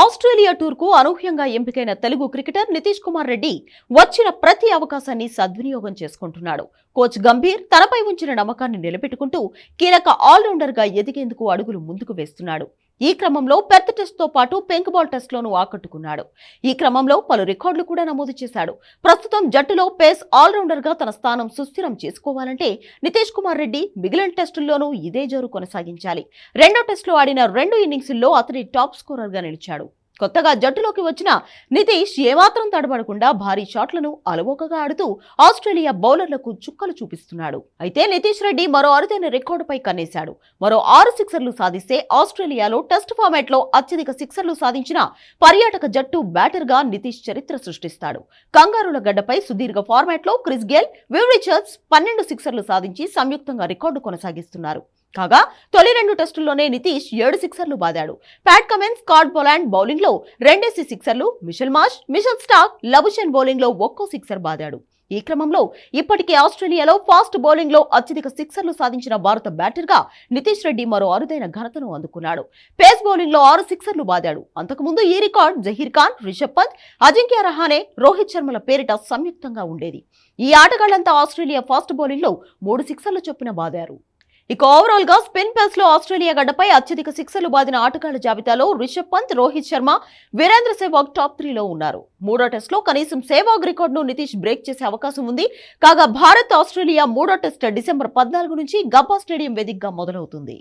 Australia టూర్కు అనూహ్యంగా ఎంపికైన తెలుగు క్రికెటర్ నితీష్ కుమార్ రెడ్డి వచ్చిన ప్రతి అవకాశాన్ని సద్వినియోగం చేసుకుంటున్నాడు. కోచ్ గంభీర్ తనపై ఉంచిన నమ్మకాన్ని నిలబెట్టుకుంటూ కీలక ఆల్రౌండర్గా ఎదిగేందుకు అడుగులు ముందుకు వేస్తున్నాడు. ఈ క్రమంలో పెర్త్ టెస్ట్తో పాటు పెంక్ బాల్ టెస్ట్లోనూ ఆకట్టుకున్నాడు. ఈ క్రమంలో పలు రికార్డులు కూడా నమోదు చేశాడు. ప్రస్తుతం జట్టులో పేస్ ఆల్రౌండర్గా తన స్థానం సుస్థిరం చేసుకోవాలంటే నితీష్ కుమార్ రెడ్డి మిగిలిన టెస్టుల్లోనూ ఇదే జోరు కొనసాగించాలి. రెండో టెస్టులో ఆడిన రెండు ఇన్నింగ్స్ల్లో అతడి టాప్ స్కోరర్గా నిలిచాడు. కొత్తగా జట్టులోకి వచ్చిన నితీష్ ఏమాత్రం తడబడకుండా భారీ షాట్లను అలవోకగా ఆడుతూ ఆస్ట్రేలియా బౌలర్లకు చుక్కలు చూపిస్తున్నాడు. అయితే నితీష్ రెడ్డి మరో అరుదైన రికార్డుపై కన్నేశాడు. మరో ఆరు సిక్సర్లు సాధిస్తే ఆస్ట్రేలియాలో టెస్ట్ ఫార్మాట్లో అత్యధిక సిక్సర్లు సాధించిన పర్యాటక జట్టు బ్యాటర్గా నితీష్ చరిత్ర సృష్టిస్తాడు. కంగారుల గడ్డపై సుదీర్ఘ ఫార్మాట్లో క్రిస్ గేల్ వివ్ రిచర్డ్స్ పన్నెండు సిక్సర్లు సాధించి సంయుక్తంగా రికార్డు కొనసాగిస్తున్నారు. కాగా తొలి రెండు టెస్టుల్లోనే నితీష్ ఏడు సిక్సర్లు బాదాడు. ప్యాట్ కమెన్స్ స్కాట్ బొలాండ్ బౌలింగ్లో రెండేసి సిక్సర్లు Mitchell Marsh Mitchell Starc Labuschagne బౌలింగ్లో ఒక్కో సిక్సర్ బాదాడు. ఈ క్రమంలో ఇప్పటికే ఆస్ట్రేలియాలో ఫాస్ట్ బౌలింగ్లో అత్యధిక సిక్సర్లు సాధించిన భారత బ్యాటర్గా నితీష్ రెడ్డి మరో అరుదైన ఘనతను అందుకున్నాడు. పేస్ బౌలింగ్లో ఆరు సిక్సర్లు బాదాడు. అంతకుముందు ఈ రికార్డ్ జహీర్ ఖాన్ రిషబ్ పంత్ అజింక్య రహానే రోహిత్ శర్మల పేరిట సంయుక్తంగా ఉండేది. ఈ ఆటగాళ్ళంతా ఆస్ట్రేలియా ఫాస్ట్ బౌలింగ్లో మూడు సిక్సర్లు చొప్పున బాదారు. ఇక ఓవరాల్గా స్పిన్ పేస్లో ఆస్ట్రేలియా గడ్డపై అత్యధిక సిక్సర్లు బాదిన ఆటగాళ్ళ జాబితాలో రిషబ్ పంత్ రోహిత్ శర్మ వీరేంద్ర సెహ్వాగ్ టాప్ త్రీలో ఉన్నారు. మూడో టెస్ట్లో కనీసం సెహ్వాగ్ రికార్డును నితీష్ బ్రేక్ చేసే అవకాశం ఉంది. కాగా భారత్ ఆస్ట్రేలియా మూడో టెస్ట్ డిసెంబర్ పద్నాలుగు నుంచి గబ్బా స్టేడియం వేదికగా మొదలవుతుంది.